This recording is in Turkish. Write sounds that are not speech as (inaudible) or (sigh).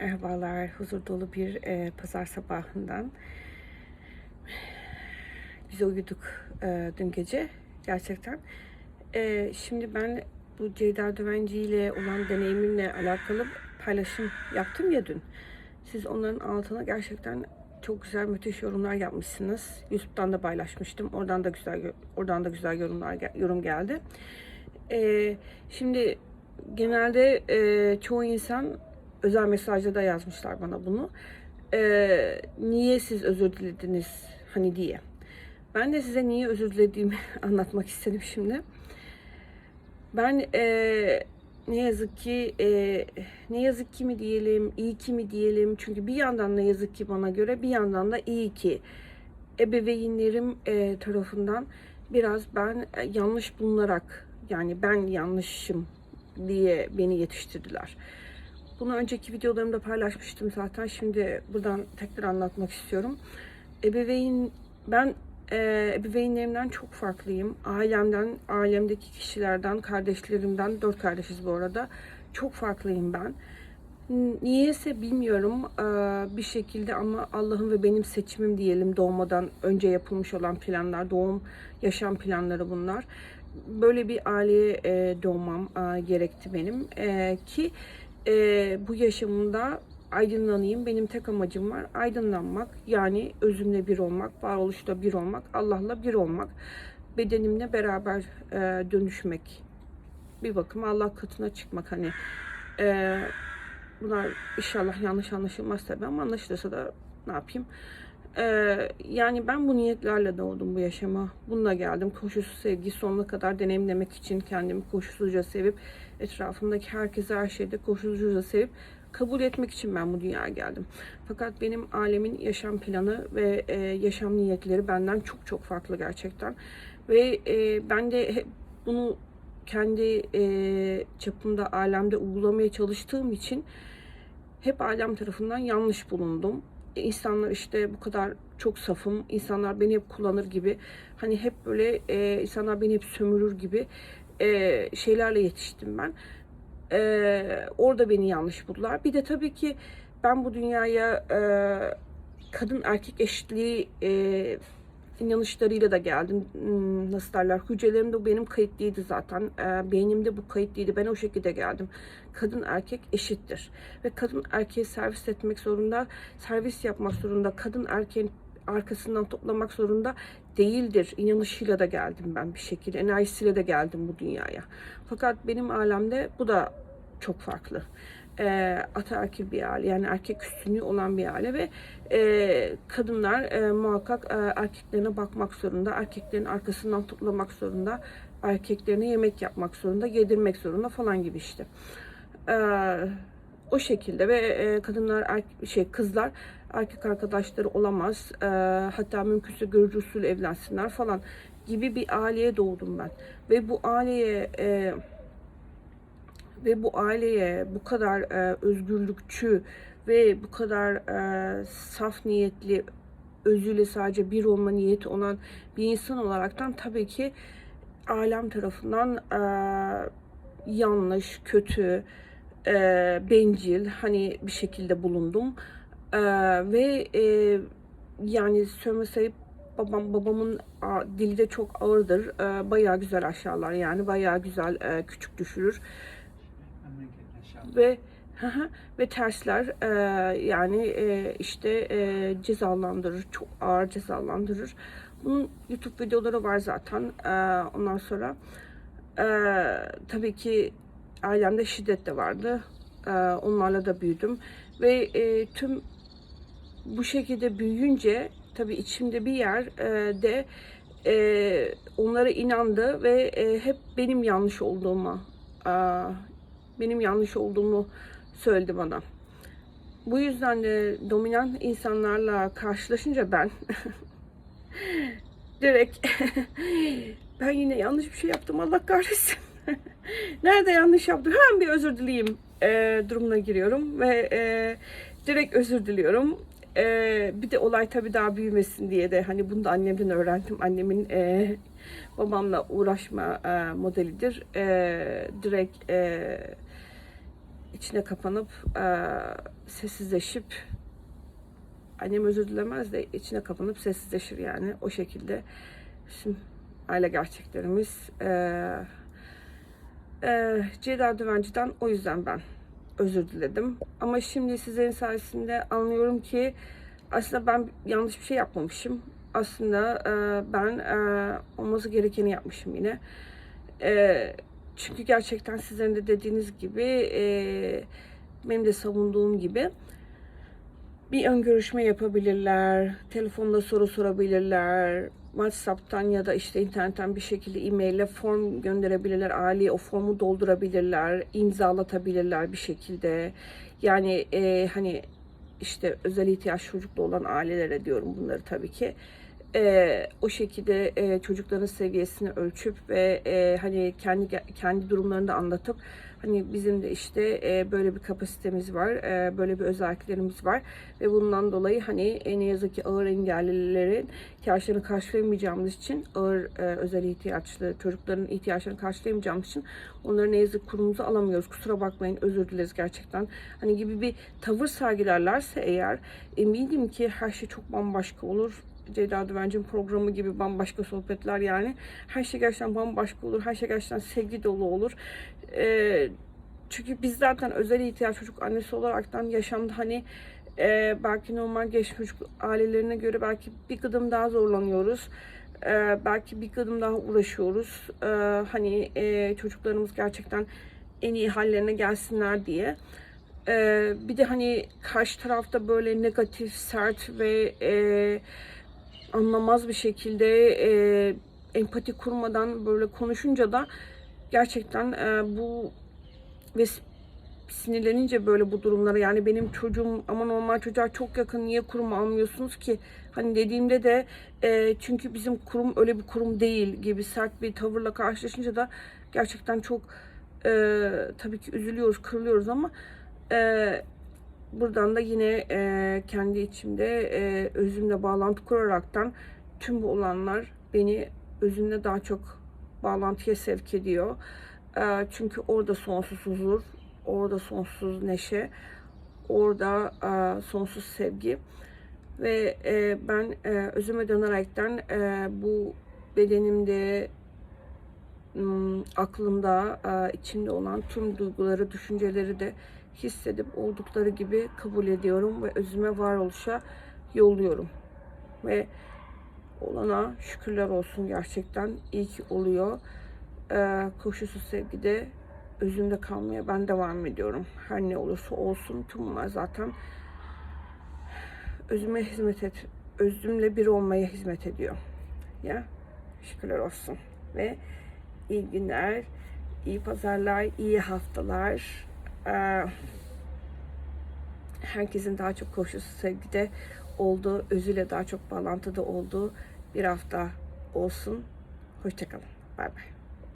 Merhabalar, huzur dolu bir e, pazar sabahından. Biz uyuduk e, dün gece gerçekten. E, şimdi ben bu Ceyda Düvenci ile olan deneyimimle alakalı paylaşım yaptım ya dün. Siz onların altına gerçekten çok güzel müthiş yorumlar yapmışsınız. YouTube'dan da paylaşmıştım. Oradan da güzel oradan da güzel yorumlar yorum geldi. E, şimdi genelde e, çoğu insan özel mesajda da yazmışlar bana bunu. Ee, niye siz özür dilediniz hani diye. Ben de size niye özür dilediğimi (laughs) anlatmak istedim şimdi. Ben e, ne yazık ki e, ne yazık ki mi diyelim, iyi ki mi diyelim. Çünkü bir yandan ne yazık ki bana göre bir yandan da iyi ki ebeveynlerim e, tarafından biraz ben e, yanlış bulunarak yani ben yanlışım diye beni yetiştirdiler. Bunu önceki videolarımda paylaşmıştım zaten. Şimdi buradan tekrar anlatmak istiyorum. Ebeveyn ben e, ebeveynlerimden çok farklıyım. Ailemden, ailemdeki kişilerden, kardeşlerimden, dört kardeşiz bu arada. Çok farklıyım ben. Niyeyse bilmiyorum e, bir şekilde ama Allah'ın ve benim seçimim diyelim doğmadan önce yapılmış olan planlar, doğum, yaşam planları bunlar. Böyle bir aileye e, doğmam e, gerekti benim e, ki e, bu yaşamımda aydınlanayım. Benim tek amacım var aydınlanmak. Yani özümle bir olmak, varoluşta bir olmak, Allah'la bir olmak. Bedenimle beraber e, dönüşmek. Bir bakıma Allah katına çıkmak. Hani e, bunlar inşallah yanlış anlaşılmaz tabii ama anlaşılırsa da ne yapayım. Ee, yani ben bu niyetlerle doğdum bu yaşama. Bununla geldim. Koşulsuz sevgi sonuna kadar deneyimlemek için kendimi koşulsuzca sevip etrafımdaki herkese her şeyde koşulsuzca sevip kabul etmek için ben bu dünyaya geldim. Fakat benim alemin yaşam planı ve e, yaşam niyetleri benden çok çok farklı gerçekten. Ve e, ben de hep bunu kendi e, çapımda alemde uygulamaya çalıştığım için hep alem tarafından yanlış bulundum insanlar işte bu kadar çok safım, insanlar beni hep kullanır gibi, hani hep böyle e, insanlar beni hep sömürür gibi e, şeylerle yetiştim ben. E, orada beni yanlış buldular. Bir de tabii ki ben bu dünyaya e, kadın erkek eşitliği e, inanışlarıyla da geldim. Hmm, nasıl derler? Hücrelerimde benim kayıtlıydı zaten. E, beynimde bu kayıtlıydı. Ben o şekilde geldim. Kadın erkek eşittir. Ve kadın erkeği servis etmek zorunda, servis yapmak zorunda. Kadın erkeğin arkasından toplamak zorunda değildir. İnanışıyla da geldim ben bir şekilde. Enerjisiyle de geldim bu dünyaya. Fakat benim alemde bu da çok farklı e, ataerkil bir aile yani erkek üstünlüğü olan bir aile ve e, kadınlar e, muhakkak e, erkeklerine bakmak zorunda, erkeklerin arkasından toplamak zorunda, erkeklerine yemek yapmak zorunda, yedirmek zorunda falan gibi işte. E, o şekilde ve e, kadınlar er, şey kızlar erkek arkadaşları olamaz. E, hatta mümkünse görücü usulü evlensinler falan gibi bir aileye doğdum ben. Ve bu aileye e, ve bu aileye bu kadar e, özgürlükçü ve bu kadar e, saf niyetli özüyle sadece bir olma niyeti olan bir insan olaraktan tabii ki alem tarafından e, yanlış, kötü, e, bencil hani bir şekilde bulundum e, ve e, yani söyleme sayıp babam babamın dili de çok ağırdır. E, bayağı güzel aşağılar yani bayağı güzel e, küçük düşürür ve ve tersler e, yani e, işte e, cezalandırır, çok ağır cezalandırır. Bunun YouTube videoları var zaten. E, ondan sonra e, tabii ki ailemde şiddet de vardı. E, onlarla da büyüdüm ve e, tüm bu şekilde büyüyünce tabii içimde bir yer e, de e, onlara inandı ve e, hep benim yanlış olduğumu e, benim yanlış olduğumu söyledi bana. Bu yüzden de dominant insanlarla karşılaşınca ben (laughs) direkt (laughs) ben yine yanlış bir şey yaptım Allah kahretsin. (laughs) Nerede yanlış yaptım? Hemen bir özür dileyim e, durumuna giriyorum ve e, direkt özür diliyorum. E, bir de olay tabii daha büyümesin diye de hani bunu da annemden öğrendim. Annemin e, babamla uğraşma e, modelidir. E, direkt e, içine kapanıp e, sessizleşip annem özür dilemez de içine kapanıp sessizleşir yani. O şekilde bizim aile gerçeklerimiz e, e, Ceyda Düvenci'den o yüzden ben özür diledim. Ama şimdi sizlerin sayesinde anlıyorum ki aslında ben yanlış bir şey yapmamışım. Aslında e, ben e, olması gerekeni yapmışım yine. E, çünkü gerçekten sizlerin de dediğiniz gibi e, benim de savunduğum gibi bir ön görüşme yapabilirler, telefonda soru sorabilirler, WhatsApp'tan ya da işte internetten bir şekilde e-maille form gönderebilirler, aileye o formu doldurabilirler, imzalatabilirler bir şekilde. Yani e, hani işte özel ihtiyaç çocuklu olan ailelere diyorum bunları tabii ki. E, o şekilde e, çocukların seviyesini ölçüp ve e, hani kendi kendi durumlarını da anlatıp hani bizim de işte e, böyle bir kapasitemiz var, e, böyle bir özelliklerimiz var ve bundan dolayı hani e, ne yazık ki ağır engellilerin ihtiyaçlarını karşılayamayacağımız için ağır e, özel ihtiyaçlı çocukların ihtiyaçlarını karşılayamayacağımız için onları ne yazık kurumumuza alamıyoruz. Kusura bakmayın özür dileriz gerçekten. Hani gibi bir tavır sergilerlerse eğer eminim ki her şey çok bambaşka olur. Ceyda Düvenci'nin programı gibi bambaşka sohbetler yani. Her şey gerçekten bambaşka olur. Her şey gerçekten sevgi dolu olur. Ee, çünkü biz zaten özel ihtiyaç çocuk annesi olaraktan yaşamda hani e, belki normal genç çocuk ailelerine göre belki bir gıdım daha zorlanıyoruz. Ee, belki bir gıdım daha uğraşıyoruz. Ee, hani e, çocuklarımız gerçekten en iyi hallerine gelsinler diye. Ee, bir de hani karşı tarafta böyle negatif, sert ve e, anlamaz bir şekilde e, empati kurmadan böyle konuşunca da gerçekten e, bu ve sinirlenince böyle bu durumlara yani benim çocuğum ama normal çocuğa çok yakın niye kurum almıyorsunuz ki? Hani dediğimde de e, çünkü bizim kurum öyle bir kurum değil gibi sert bir tavırla karşılaşınca da gerçekten çok e, tabii ki üzülüyoruz kırılıyoruz ama e, buradan da yine e, kendi içimde e, özümle bağlantı kuraraktan tüm bu olanlar beni özümle daha çok bağlantıya sevk ediyor. E, çünkü orada sonsuz huzur, orada sonsuz neşe, orada e, sonsuz sevgi ve e, ben e, özüme dönerekten e, bu bedenimde aklımda, e, içimde olan tüm duyguları, düşünceleri de hissedip oldukları gibi kabul ediyorum ve özüme varoluşa yolluyorum. Ve olana şükürler olsun gerçekten iyi ki oluyor. Ee, koşulsuz sevgide özümde kalmaya ben devam ediyorum. Her ne olursa olsun tüm bunlar zaten özüme hizmet et, özümle bir olmaya hizmet ediyor. Ya şükürler olsun ve iyi günler, iyi pazarlar, iyi haftalar. Ee, herkesin daha çok koşulsuz sevgide olduğu, özüyle daha çok bağlantıda olduğu bir hafta olsun. Hoşçakalın. Bay bay.